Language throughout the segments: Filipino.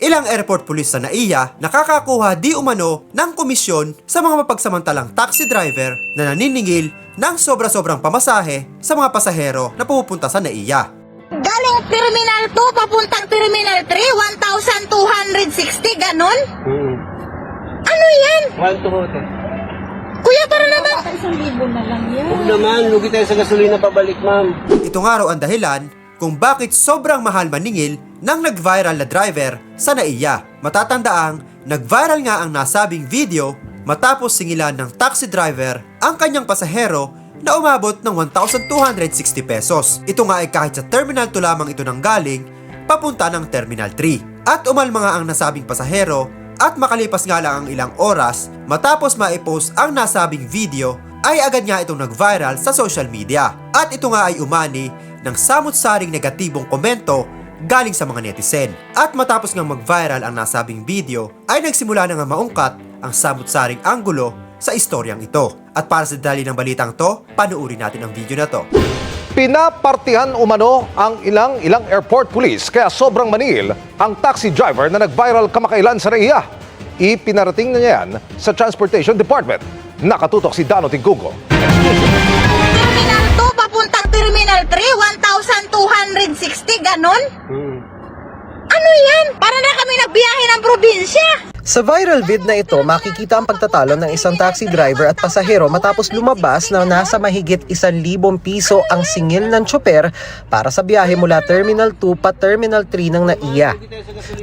ilang airport police sa NAIA nakakakuha di umano ng komisyon sa mga mapagsamantalang taxi driver na naniningil ng sobra-sobrang pamasahe sa mga pasahero na pupunta sa NAIA. Galing Terminal 2, papuntang Terminal 3, 1,260, ganon? Hmm. Ano yan? One to hotel. Kuya, para naman. Huwag naman, lugi tayo sa gasolina pabalik, ma'am. Ito nga raw ang dahilan kung bakit sobrang mahal maningil ng nag-viral na driver sa NAIA. Matatandaang nag-viral nga ang nasabing video matapos singilan ng taxi driver ang kanyang pasahero na umabot ng 1,260 pesos. Ito nga ay kahit sa Terminal 2 lamang ito nang galing papunta ng Terminal 3. At umalma nga ang nasabing pasahero at makalipas nga lang ang ilang oras matapos maipost ang nasabing video ay agad nga itong nag-viral sa social media. At ito nga ay umani ng samot-saring negatibong komento galing sa mga netizen. At matapos nga mag-viral ang nasabing video ay nagsimula na nga maungkat ang samot-saring anggulo sa istoryang ito. At para sa dali ng balitang to, panuuri natin ang video na to. Pinapartihan umano ang ilang ilang airport police kaya sobrang manil ang taxi driver na nag-viral kamakailan sa NAIA. Ipinarating na niya yan sa Transportation Department. Nakatutok si Dano Tinggugo. 1,260, ganon? Hmm. Ano yan? Para na kami nagbiyahe ng probinsya. Sa viral vid na ito, makikita ang pagtatalo ng isang taxi driver at pasahero matapos lumabas na nasa mahigit 1,000 piso ang singil ng tsoper para sa biyahe mula Terminal 2 pa Terminal 3 ng NAIA.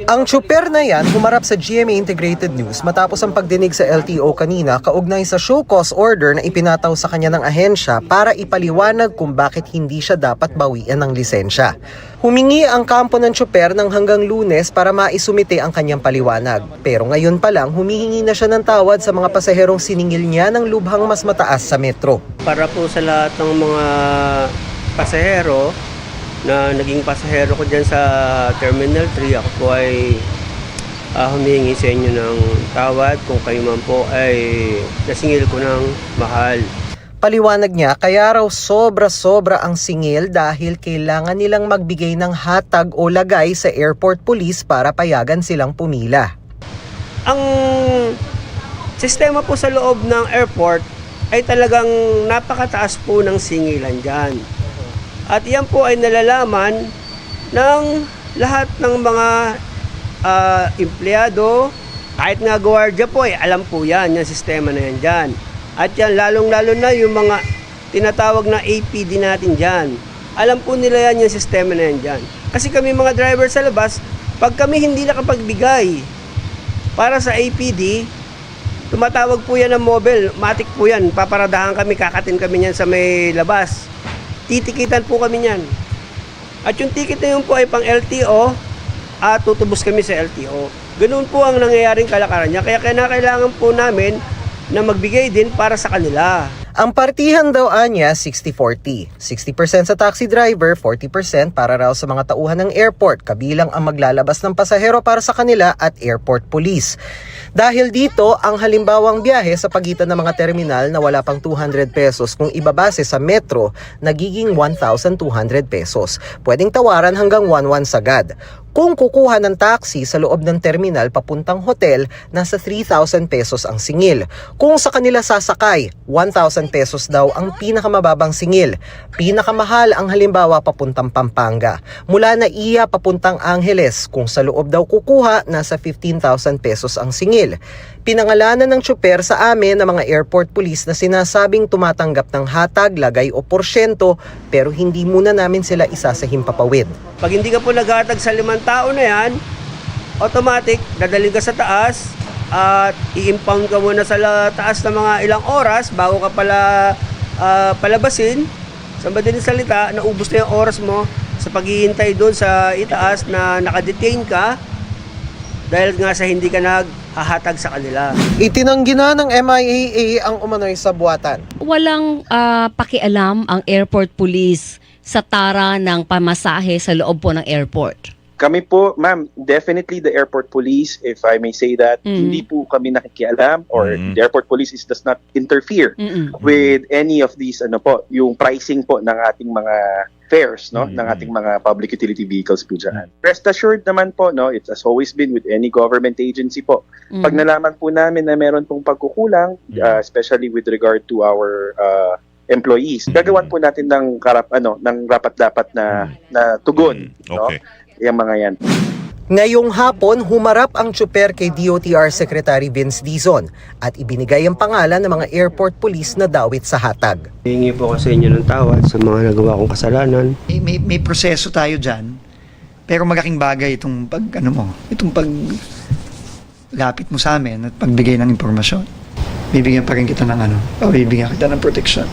Ang tsoper na yan humarap sa GMA Integrated News matapos ang pagdinig sa LTO kanina kaugnay sa show cause order na ipinataw sa kanya ng ahensya para ipaliwanag kung bakit hindi siya dapat bawian ng lisensya. Humingi ang kampo ng tsoper ng hanggang lunes para maisumite ang kanyang paliwanag. Pero ngayon pa lang, humihingi na siya ng tawad sa mga pasaherong siningil niya ng lubhang mas mataas sa metro. Para po sa lahat ng mga pasahero na naging pasahero ko dyan sa Terminal 3, ako po ay ah, humihingi sa inyo ng tawad kung kayo man po ay nasingil ko ng mahal. Paliwanag niya, kaya raw sobra-sobra ang singil dahil kailangan nilang magbigay ng hatag o lagay sa airport police para payagan silang pumila. Ang sistema po sa loob ng airport ay talagang napakataas po ng singilan dyan. At yan po ay nalalaman ng lahat ng mga ah, empleyado, kahit nga gwardiya po, eh, alam po yan, yung sistema na yan dyan. At yan, lalong-lalo na yung mga tinatawag na APD natin dyan. Alam po nila yan yung sistema na yan dyan. Kasi kami mga driver sa labas, pag kami hindi nakapagbigay para sa APD, tumatawag po yan ng mobile, matik po yan, paparadahan kami, kakatin kami niyan sa may labas. Titikitan po kami niyan. At yung ticket na yun po ay pang LTO, at tutubos kami sa LTO. Ganun po ang nangyayaring kalakaran niya. Kaya kailangan po namin na magbigay din para sa kanila. Ang partihan daw anya 60-40. 60% sa taxi driver, 40% para raw sa mga tauhan ng airport, kabilang ang maglalabas ng pasahero para sa kanila at airport police. Dahil dito, ang halimbawang biyahe sa pagitan ng mga terminal na wala pang 200 pesos kung ibabase sa metro, nagiging 1,200 pesos. Pwedeng tawaran hanggang 1,1 sagad. Kung kukuha ng taxi sa loob ng terminal papuntang hotel, nasa 3,000 pesos ang singil. Kung sa kanila sasakay, 1,000 pesos daw ang pinakamababang singil. Pinakamahal ang halimbawa papuntang Pampanga. Mula na iya papuntang Angeles, kung sa loob daw kukuha, nasa 15,000 pesos ang singil. Pinangalanan ng tsuper sa amin ng mga airport police na sinasabing tumatanggap ng hatag, lagay o porsyento pero hindi muna namin sila isa sa. Pag hindi ka po naghatag sa limang tao na yan, automatic, dadalhin ka sa taas at i-impound ka muna sa taas ng mga ilang oras bago ka pala ah, palabasin. Sa madaling salita, naubos na yung oras mo sa paghihintay doon sa itaas na nakadetain ka dahil nga sa hindi ka naghahatag sa kanila. Itinanggi na ng MIAA ang umano'y sabuatan. walang ah, pakialam ang airport police sa tara ng pamasahe sa loob po ng airport. Kami po, ma'am, definitely the airport police, if I may say that, Mm. hindi po kami nakikialam or Mm. the airport police is, does not interfere Mm-mm. with any of these, ano po, yung pricing po ng ating mga fares no ng ating mga public utility vehicles po dyan. Rest assured naman po no it has always been with any government agency po. Mm. Pag nalaman po namin na meron pong pagkukulang uh, especially with regard to our uh, employees, gagawan po natin ng karap ano ng rapat dapat na na tugon no Okay. yung mga yan. Ngayong hapon, humarap ang tsuper kay DOTR Secretary Vince Dizon at ibinigay ang pangalan ng mga airport police na dawit sa hatag. Hihingi po ako sa inyo ng tawad sa mga nagawa kong kasalanan. may, may, may proseso tayo dyan. Pero malaking bagay itong pag, ano mo, itong pag lapit mo sa amin at pagbigay ng impormasyon. Bibigyan pa rin kita ng ano, o bibigyan kita ng protection.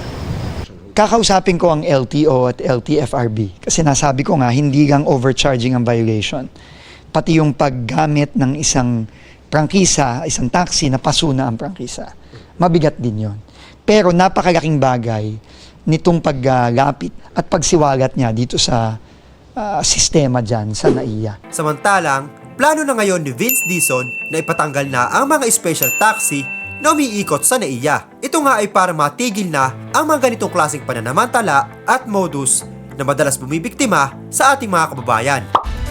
Kakausapin ko ang LTO at LTFRB kasi nasabi ko nga hindi gang overcharging ang violation. Pati yung paggamit ng isang prangkisa, isang taxi na pasuna ang prangkisa. Mabigat din yon. Pero napakalaking bagay nitong paglapit at pagsiwalat niya dito sa ah, sistema dyan sa NAIA. Samantalang, plano na ngayon ni Vince Dizon na ipatanggal na ang mga special taxi na umiikot sa NAIA. Ito nga ay para matigil na ang mga ganitong klaseng pananamantala at modus na madalas bumibiktima sa ating mga kababayan.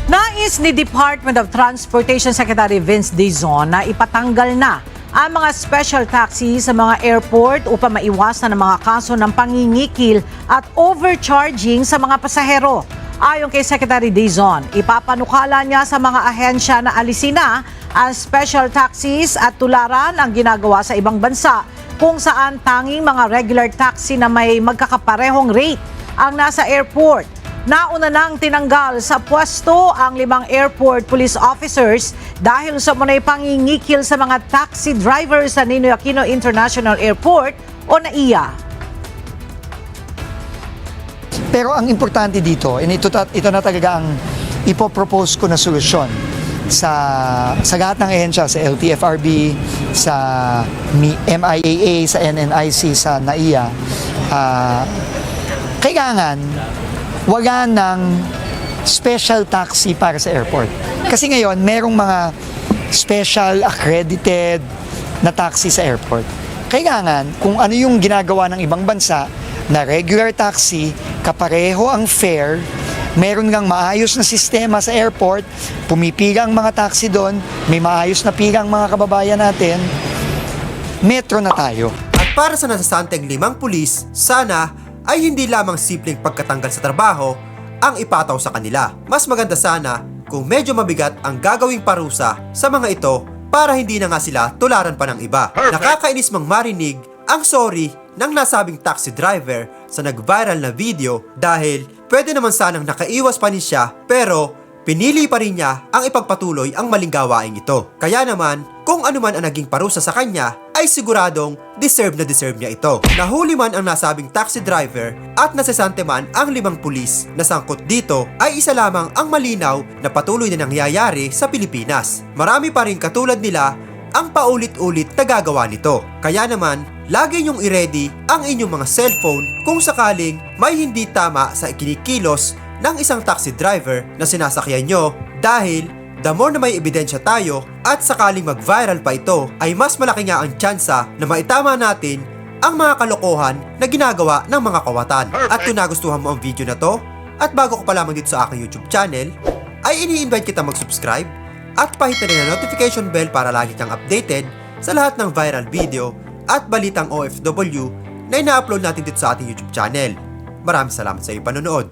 Nais ni Department of Transportation Secretary Vince Dizon na ipatanggal na ang mga special taxi sa mga airport upang maiwasan ang mga kaso ng pangingikil at overcharging sa mga pasahero. Ayon kay Secretary Dizon, ipapanukala niya sa mga ahensya na alisin na ang special taxis at tularan ang ginagawa sa ibang bansa kung saan tanging mga regular taxi na may magkakaparehong rate ang nasa airport. Nauna nang tinanggal sa pwesto ang limang airport police officers dahil sa munay pangingikil sa mga taxi drivers sa Ninoy Aquino International Airport o NAIA. Pero ang importante dito, and ito, ito na talaga ang ipopropose ko na solusyon sa sa lahat ng ehensya, sa LTFRB, sa Mi- MIAA, sa NNIC, sa NAIA, ah, kailangan wala ng special taxi para sa airport. Kasi ngayon, merong mga special accredited na taxi sa airport. Kailangan, kung ano yung ginagawa ng ibang bansa na regular taxi, kapareho ang fare, meron lang maayos na sistema sa airport, pumipila ang mga taxi doon, may maayos na pila ang mga kababayan natin, metro na tayo. At para sa nasasanteng limang pulis, sana ay hindi lamang simpleng pagkatanggal sa trabaho ang ipataw sa kanila. Mas maganda sana kung medyo mabigat ang gagawing parusa sa mga ito para hindi na nga sila tularan pa ng iba. Nakakainis mang marinig ang sorry ng nasabing taxi driver sa nag-viral na video dahil pwede naman sanang nakaiwas pa rin siya pero pinili pa rin niya ang ipagpatuloy ang maling gawain ito. Kaya naman, kung ano man ang naging parusa sa kanya, ay siguradong deserve na deserve niya ito. Nahuli man ang nasabing taxi driver at nasasante man ang limang pulis na sangkot dito ay isa lamang ang malinaw na patuloy na nangyayari sa Pilipinas. Marami pa rin katulad nila ang paulit-ulit na gagawa nito. Kaya naman, lagi niyong i-ready ang inyong mga cellphone kung sakaling may hindi tama sa ikinikilos ng isang taxi driver na sinasakyan nyo dahil the more na may ebidensya tayo at sakaling mag-viral pa ito ay mas malaki nga ang tsansa na maitama natin ang mga kalokohan na ginagawa ng mga kawatan. At kung nagustuhan mo ang video na to at bago ka pa lamang dito sa aking YouTube channel, ay ini-invite kita mag-subscribe at pahit na rin ang notification bell para lagi kang updated sa lahat ng viral video at balitang OFW na ina-upload natin dito sa ating YouTube channel. Maraming salamat sa iyong panonood.